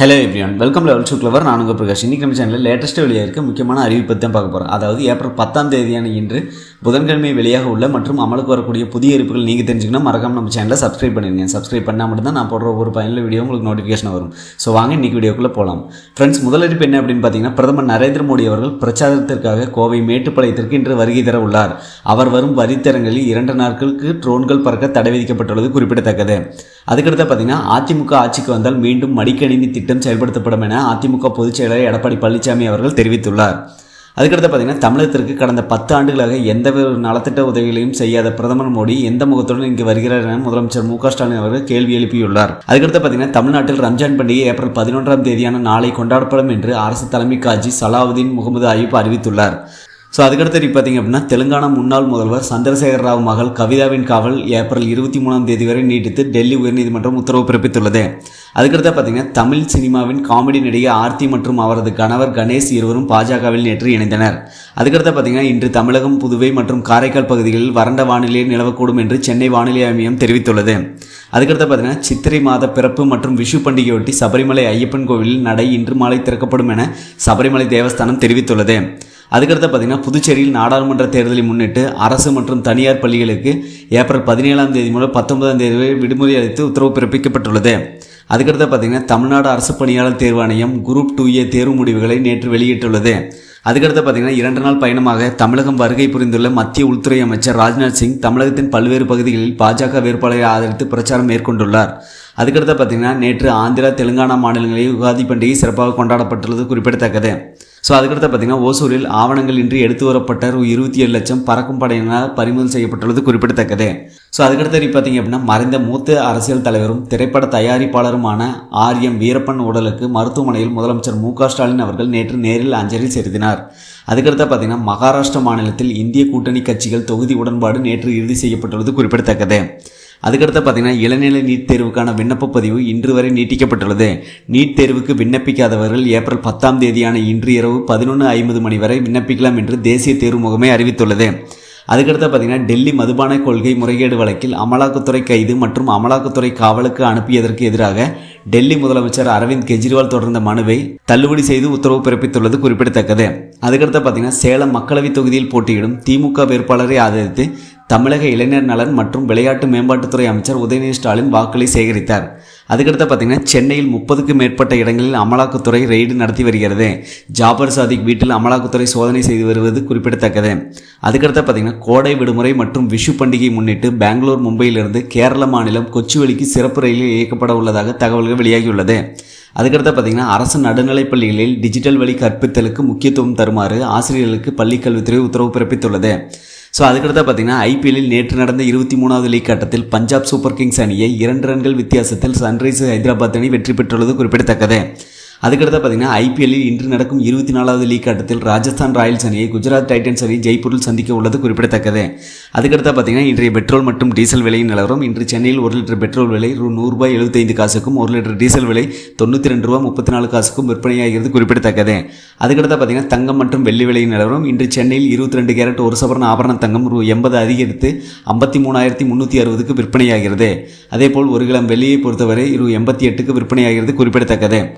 Hello everyone welcome level two clever நான் உங்கள் பிரகாஷ். இன்றைக்கி நம்ம சேனலில் லேட்டஸ்ட்டு வெளியாக இருக்க முக்கியமான அறிவிப்பை தான் பார்க்க போகிறோம் அதாவது ஏப்ரல் பத்தாம் தேதியான இன்று புதன்கிழமை வெளியாக உள்ள மற்றும் அமலுக்கு வரக்கூடிய புதிய அறிவிப்புகள் நீங்கள் தெரிஞ்சுக்கணும். மறக்காமல் நம்ம சேனலை சப்ஸ்கிரைப் பண்ணிருங்க சப்ஸ்கிரைப் பண்ணால் மட்டும்தான் நான் போடுற ஒரு பயனில் வீடியோ உங்களுக்கு நோட்டிஃபிகேஷன் வரும். ஸோ வாங்க இன்றைக்கி வீடியோக்குள்ளே போகலாம் ஃப்ரெண்ட்ஸ் முதல் அறிவிப்பு என்ன அப்படின்னு பார்த்தீங்கன்னா பிரதமர் நரேந்திர மோடி அவர்கள் பிரச்சாரத்திற்காக கோவை மேட்டுப்பாளையத்திற்கு இன்று வருகை தர உள்ளார். அவர் வரும் வரித்தரங்களில் இரண்டு நாட்களுக்கு ட்ரோன்கள் பறக்க தடை விதிக்கப்பட்டுள்ளது குறிப்பிடத்தக்கது. அதுக்கடுத்து பார்த்தீங்கன்னா அதிமுக ஆட்சிக்கு வந்தால் மீண்டும் மடிக்கணினி திட்டம் செயல்படுத்தப்படும் என அதிமுக பொதுச் செயலாளர் எடப்பாடி பழனிசாமி அவர்கள் தெரிவித்துள்ளார். அதுக்கடுத்து பார்த்தீங்கன்னா தமிழகத்திற்கு கடந்த பத்து ஆண்டுகளாக எந்த நலத்திட்ட உதவிகளையும் செய்யாத பிரதமர் மோடி எந்த முகத்துடன் இங்கு வருகிறார் என முதலமைச்சர் மு க ஸ்டாலின் அவர்கள் கேள்வி எழுப்பியுள்ளார். அதுக்கடுத்து பார்த்தீங்கன்னா தமிழ்நாட்டில் ரம்ஜான் பண்டிகை ஏப்ரல் பதினொன்றாம் தேதியான நாளை கொண்டாடப்படும் என்று அரசு தலைமை காஜி சலாவுதீன் முகமது அயூப் அறிவித்துள்ளார். ஸோ அதுக்கடுத்து பார்த்தீங்க அப்படின்னா தெலுங்கானா முன்னாள் முதல்வர் சந்திரசேகர ராவ் மகள் கவிதாவின் காவல் ஏப்ரல் இருபத்தி மூணாம் தேதி வரை நீட்டித்து டெல்லி உயர்நீதிமன்றம் உத்தரவு பிறப்பித்துள்ளது. அதுக்கடுத்து பார்த்தீங்கன்னா தமிழ் சினிமாவின் காமெடி நடிகை ஆர்த்தி மற்றும் அவரது கணவர் கணேஷ் இருவரும் பாஜகவில் நேற்று இணைந்தனர். அதுக்கடுத்து பார்த்தீங்கன்னா இன்று தமிழகம் புதுவை மற்றும் காரைக்கால் பகுதிகளில் வறண்ட வானிலை நிலவக்கூடும் என்று சென்னை வானிலை ஆய்மையம் தெரிவித்துள்ளது. அதுக்கடுத்து பார்த்தீங்கன்னா சித்திரை மாத பிறப்பு மற்றும் விஷு பண்டிகையொட்டி சபரிமலை ஐயப்பன் கோவிலில் நடை இன்று மாலை திறக்கப்படும் என சபரிமலை தேவஸ்தானம் தெரிவித்துள்ளது. அதுக்கடுத்து பார்த்தீங்கன்னா புதுச்சேரியில் நாடாளுமன்ற தேர்தலை முன்னிட்டு அரசு மற்றும் தனியார் பள்ளிகளுக்கு ஏப்ரல் பதினேழாம் தேதி முதல் பத்தொன்பதாம் தேதி வரை விடுமுறை அளித்து உத்தரவு பிறப்பிக்கப்பட்டுள்ளது. அதுக்கடுத்து பார்த்தீங்கன்னா தமிழ்நாடு அரசு பணியாளர் தேர்வாணையம் குரூப் டூ ஏ தேர்வு முடிவுகளை நேற்று வெளியிட்டுள்ளது. அதுக்கடுத்து பார்த்தீங்கன்னா இரண்டு நாள் பயணமாக தமிழகம் வருகை புரிந்துள்ள மத்திய உள்துறை அமைச்சர் ராஜ்நாத் சிங் தமிழகத்தின் பல்வேறு பகுதிகளில் பாஜக வேட்பாளரை ஆதரித்து பிரச்சாரம் மேற்கொண்டுள்ளார். அதுக்கடுத்து பார்த்தீங்கன்னா நேற்று ஆந்திரா தெலுங்கானா மாநிலங்களில் யுகாதி பண்டிகை சிறப்பாக கொண்டாடப்பட்டுள்ளது குறிப்பிடத்தக்கது. ஸோ அதுக்கடுத்து பார்த்தீங்கன்னா ஓசூரில் ஆவணங்கள் இன்றி எடுத்து வரப்பட்ட ரூ இருபத்தி ஏழு லட்சம் பறக்கும் படையினால் பறிமுதல் செய்யப்பட்டுள்ளது குறிப்பிடத்தக்கது. ஸோ அதுக்கடுத்து பார்த்தீங்க அப்படின்னா மறைந்த மூத்த அரசியல் தலைவரும் திரைப்பட தயாரிப்பாளருமான ஆர் எம் வீரப்பன் உடலுக்கு மருத்துவமனையில் முதலமைச்சர் மு ஸ்டாலின் அவர்கள் நேற்று நேரில் அஞ்சலி செலுத்தினார். அதுக்கடுத்து பார்த்தீங்கன்னா மகாராஷ்டிரா மாநிலத்தில் இந்திய கூட்டணி கட்சிகள் தொகுதி உடன்பாடு நேற்று இறுதி செய்யப்பட்டுள்ளது குறிப்பிடத்தக்கது. அதுக்கடுத்து பார்த்தீங்கன்னா இளநிலை நீட் தேர்வுக்கான விண்ணப்ப பதிவு இன்று வரை நீட்டிக்கப்பட்டுள்ளது. நீட் தேர்வுக்கு விண்ணப்பிக்காதவர்கள் ஏப்ரல் பத்தாம் தேதியான இன்று இரவு பதினொன்று ஐம்பது மணி வரை விண்ணப்பிக்கலாம் என்று தேசிய தேர்வு முகமை அறிவித்துள்ளது. அதுக்கடுத்து பார்த்தீங்கன்னா டெல்லி மதுபான கொள்கை முறைகேடு வழக்கில் அமலாக்கத்துறை கைது மற்றும் அமலாக்கத்துறை காவலுக்கு அனுப்பியதற்கு எதிராக டெல்லி முதலமைச்சர் அரவிந்த் கெஜ்ரிவால் தொடர்ந்த மனுவை தள்ளுபடி செய்து உத்தரவு பிறப்பித்துள்ளது குறிப்பிடத்தக்கது. அதுக்கடுத்து பார்த்தீங்கன்னா சேலம் மக்களவைத் தொகுதியில் போட்டியிடும் திமுக வேட்பாளரை ஆதரித்து தமிழக இளைஞர் நலன் மற்றும் விளையாட்டு மேம்பாட்டுத்துறை அமைச்சர் உதயநிதி ஸ்டாலின் வாக்களை சேகரித்தார். அதுக்கடுத்து பார்த்தீங்கன்னா சென்னையில் முப்பதுக்கும் மேற்பட்ட இடங்களில் அமலாக்கத்துறை ரெய்டு நடத்தி வருகிறது. ஜாபர் சாதிக் வீட்டில் அமலாக்கத்துறை சோதனை செய்து வருவது குறிப்பிடத்தக்கது. அதுக்கடுத்து பார்த்தீங்கன்னா கோடை விடுமுறை மற்றும் விஷு பண்டிகை முன்னிட்டு பெங்களூர் மும்பையிலிருந்து கேரள மாநிலம் கொச்சுவெளிக்கு சிறப்பு ரயிலில் இயக்கப்பட உள்ளதாக தகவல்கள் வெளியாகியுள்ளது. அதுக்கடுத்து பார்த்தீங்கன்னா அரசு நடுநிலைப் பள்ளிகளில் டிஜிட்டல் வழி கற்பித்தலுக்கு முக்கியத்துவம் தருமாறு ஆசிரியர்களுக்கு பள்ளிக்கல்வித்துறை உத்தரவு பிறப்பித்துள்ளது. ஸோ அதுக்கடுத்து பார்த்தீங்கன்னா ஐபிஎல்லில் நேற்று நடந்த இருபத்தி மூணாவது லீக் ஆட்டத்தில் பஞ்சாப் சூப்பர் கிங்ஸ் அணியை இரண்டு ரன்கள் வித்தியாசத்தில் சன்ரைசர்ஸ் ஹைதராபாத் அணி வெற்றி பெற்றுள்ளது குறிப்பிடத்தக்கது. அதுக்கடுத்து பார்த்தீங்கன்னா ஐபிஎல்லில் இன்று நடக்கும் இருபத்தி நாலாவது லீக் ஆட்டத்தில் ராஜஸ்தான் ராயல்ஸ் அணியை குஜராத் டைட்டன்ஸ் அணி ஜெய்ப்பூரில் சந்திக்க உள்ளது குறிப்பிடத்தக்கது. அதுக்கடுத்து பார்த்தீங்கன்னா இன்றைய பெட்ரோல் மற்றும் டீசல் விலையின் நிலவரம். இன்று சென்னையில் ஒரு லிட்டர் பெட்ரோல் விலை ரூ. நூறுபாய் எழுபத்தைந்து காசுக்கும் ஒரு லிட்டர் டீசல் விலை தொண்ணூற்றி ரெண்டு ரூபா முப்பத்தி நாலு காசுக்கும் விற்பனையாகிறது குறிப்பிடத்தக்கது. அதுக்கடுத்து பார்த்தீங்கன்னா தங்கம் மற்றும் வெள்ளி விலையின் நிலவரம். இன்று சென்னையில் இருபத்தி ரெண்டு கேரட் ஒரு சவரன் ஆபரண தங்கம் ரூ. எண்பது அதிகரித்து ஐம்பத்தி மூணாயிரத்தி முந்நூற்றி அறுபதுக்கு விற்பனையாகிறது. அதேபோல் ஒரு கிலோ வெள்ளியை பொறுத்தவரை ரூ. எண்பத்தி எட்டுக்கு விற்பனையாகிறது குறிப்பிடத்தக்கது.